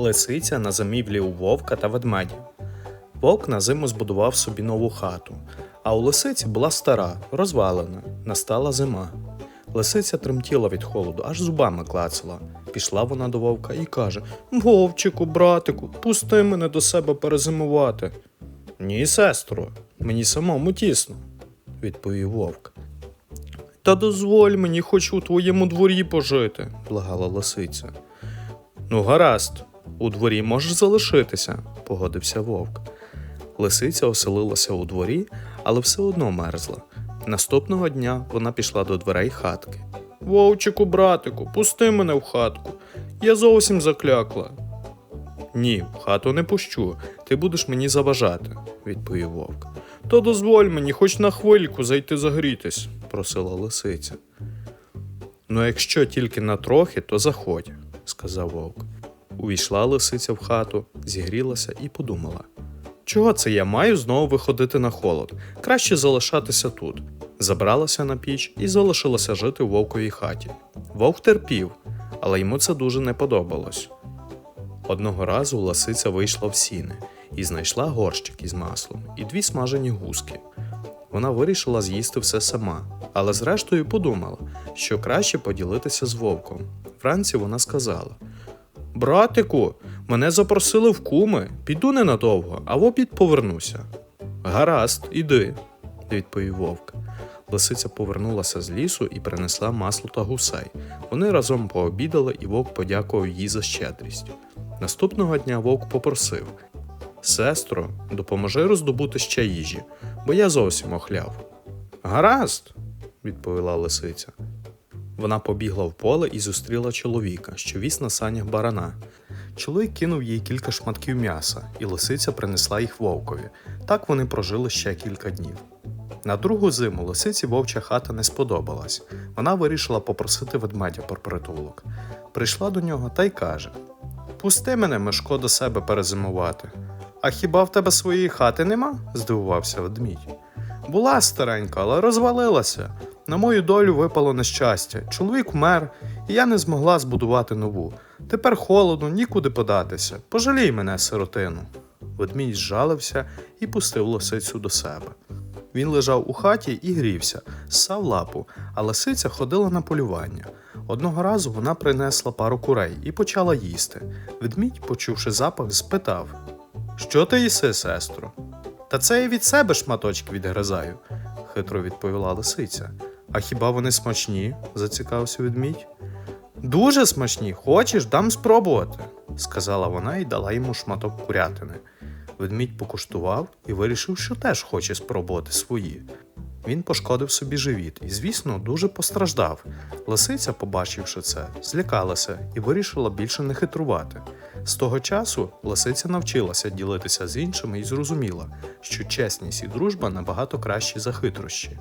Лисиця на замівлі у вовка та ведмедя. Вовк на зиму збудував собі нову хату, а у лисиці була стара, розвалена, настала зима. Лисиця тремтіла від холоду, аж зубами клацала. Пішла вона до вовка і каже: Вовчику, братику, пусти мене до себе перезимувати. Ні, сестро, мені самому тісно, відповів вовк. Та дозволь мені хоч у твоєму дворі пожити, благала лисиця. Ну, гаразд, у дворі можеш залишитися, погодився вовк. Лисиця оселилася у дворі, але все одно мерзла. Наступного дня вона пішла до дверей хатки. Вовчику, братику, пусти мене в хатку. Я зовсім заклякла. Ні, в хату не пущу, ти будеш мені заважати, відповів вовк. То дозволь мені хоч на хвильку зайти загрітись, просила лисиця. Ну, якщо тільки на трохи, то заходь, сказав вовк. Увійшла лисиця в хату, зігрілася і подумала. Чого це я маю знову виходити на холод? Краще залишатися тут. Забралася на піч і залишилася жити у вовковій хаті. Вовк терпів, але йому це дуже не подобалось. Одного разу лисиця вийшла в сіни і знайшла горщик із маслом і дві смажені гуски. Вона вирішила з'їсти все сама, але зрештою подумала, що краще поділитися з вовком. Вранці вона сказала: Братику, мене запросили в куми, піду ненадовго, а в обід повернуся. Гаразд, іди, відповів вовк. Лисиця повернулася з лісу і принесла масло та гусей. Вони разом пообідали, і вовк подякував їй за щедрість. Наступного дня вовк попросив: Сестро, допоможи роздобути ще їжі, бо я зовсім охляв. Гаразд, відповіла лисиця. Вона побігла в поле і зустріла чоловіка, що віз на санях барана. Чоловік кинув їй кілька шматків м'яса, і лисиця принесла їх вовкові. Так вони прожили ще кілька днів. На другу зиму лисиці вовча хата не сподобалась. Вона вирішила попросити ведмедя про притулок. Прийшла до нього та й каже: Пусти мене, Мишко, до себе перезимувати. А хіба в тебе своєї хати нема? здивувався ведмідь. Була старенька, але розвалилася. На мою долю випало нещастя. Чоловік вмер, і я не змогла збудувати нову. Тепер холодно, нікуди податися. Пожалій мене, сиротину. Ведмідь зжалився і пустив лисицю до себе. Він лежав у хаті і грівся, ссав лапу, а лисиця ходила на полювання. Одного разу вона принесла пару курей і почала їсти. Ведмідь, почувши запах, спитав: Що ти їси, сестро? Та це я від себе шматочки відгризаю, хитро відповіла лисиця. А хіба вони смачні? зацікавився ведмідь. Дуже смачні, хочеш, дам спробувати, сказала вона і дала йому шматок курятини. Ведмідь покуштував і вирішив, що теж хоче спробувати свої. Він пошкодив собі живіт і, звісно, дуже постраждав. Лисиця, побачивши це, злякалася і вирішила більше не хитрувати. З того часу лисиця навчилася ділитися з іншими і зрозуміла, що чесність і дружба набагато кращі за хитрощі.